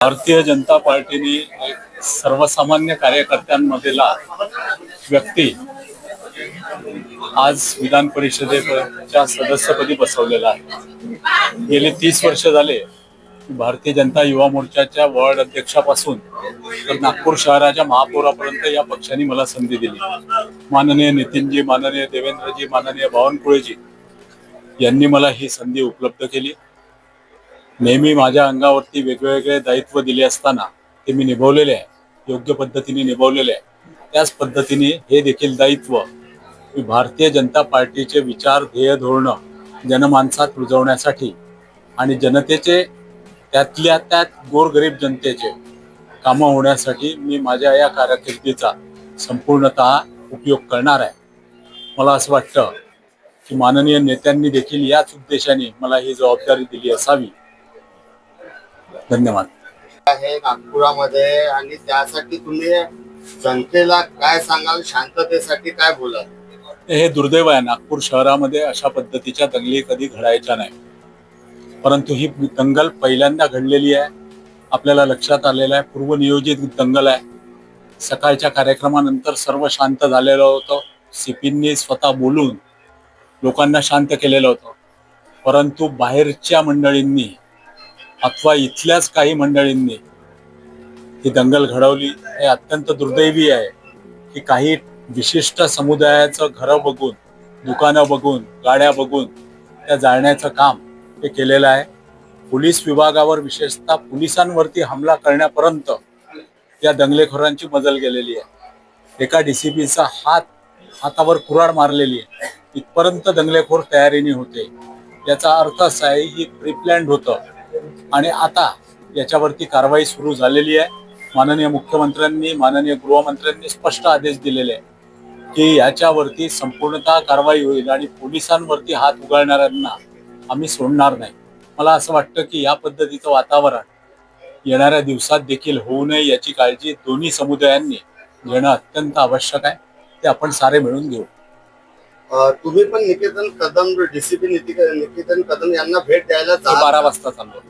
भारतीय जनता पार्टीने सर्वसामान्य कार्यकर्त्यांमधला व्यक्ती आज विधान परिषदेच्या सदस्यपदी बसवलेला आहे. गेले तीस वर्ष झाले भारतीय जनता युवा मोर्चाच्या वॉर्ड अध्यक्षापासून तर नागपूर शहराच्या महापौरापर्यंत या पक्षाने मला संधी दिली. माननीय नितीनजी माननीय देवेंद्रजी माननीय बावनकुळेजी यांनी मला ही संधी उपलब्ध केली. नेहमी माझ्या अंगावरती वेगवेगळे दायित्व दिले असताना ते मी निभवलेले आहे. योग्य पद्धतीने निभवलेले आहे. त्याच पद्धतीने हे देखील दायित्व मी भारतीय जनता पार्टीचे विचार ध्येय धोरणं जनमानसात रुजवण्यासाठी आणि जनतेचे त्यातल्या त्यात गोरगरीब जनतेचे कामं होण्यासाठी मी माझ्या या कारकिर्दीचा संपूर्णतः उपयोग करणार आहे. मला असं वाटतं की माननीय नेत्यांनी देखील याच उद्देशाने मला ही जबाबदारी दिली असावी. धन्यवाद. आहे नागपुरामध्ये आणि त्यासाठी तुम्ही जनतेला काय सांगाल? शांततेसाठी काय बोलाल? हे दुर्दैव आहे. नागपूर शहरामध्ये अशा पद्धतीच्या दंगली कधी घडायच्या नाही. परंतु ही दंगल पहिल्यांदा घडलेली आहे. आपल्याला लक्षात आलेलं आहे. पूर्वनियोजित दंगल आहे. सकाळच्या कार्यक्रमानंतर सर्व शांत झालेलं होतं. सीपींनी स्वतः बोलून लोकांना शांत केलेलं होतं. परंतु बाहेरच्या मंडळींनी अथवा इथल्याच काही मंडळींनी ही दंगल घडवली हे अत्यंत दुर्दैवी आहे की काही विशिष्ट समुदायाचं घरं बघून दुकानं बघून गाड्या बघून त्या जाळण्याचं काम हे केलेलं आहे. पोलीस विभागावर विशेषतः पोलिसांवरती हमला करण्यापर्यंत या दंगलेखोरांची मजल गेलेली आहे. एका डी सी पीचा हात हातावर कुराड मारलेली आहे. इथपर्यंत दंगलेखोर तयारीने होते. याचा अर्थ असा आहे ही प्रिप्लॅन्ड होतं. आणि आता याच्यावरती कारवाई सुरू झालेली आहे. माननीय मुख्यमंत्र्यांनी माननीय गृहमंत्र्यांनी स्पष्ट आदेश दिलेले आहे की याच्यावरती संपूर्णतः कारवाई होईल आणि पोलिसांवरती हात उगाळणाऱ्यांना आम्ही सोडणार नाही. मला असं वाटतं की या पद्धतीचं वातावरण येणाऱ्या दिवसात देखील होऊ नये याची काळजी दोन्ही समुदायांनी घेणं अत्यंत आवश्यक आहे. ते आपण सारे मिळून घेऊ. तुम्ही पण निकेतन कदम डीसीपी निकेतन कदम यांना भेट द्यायला बारा? वाजता चाललो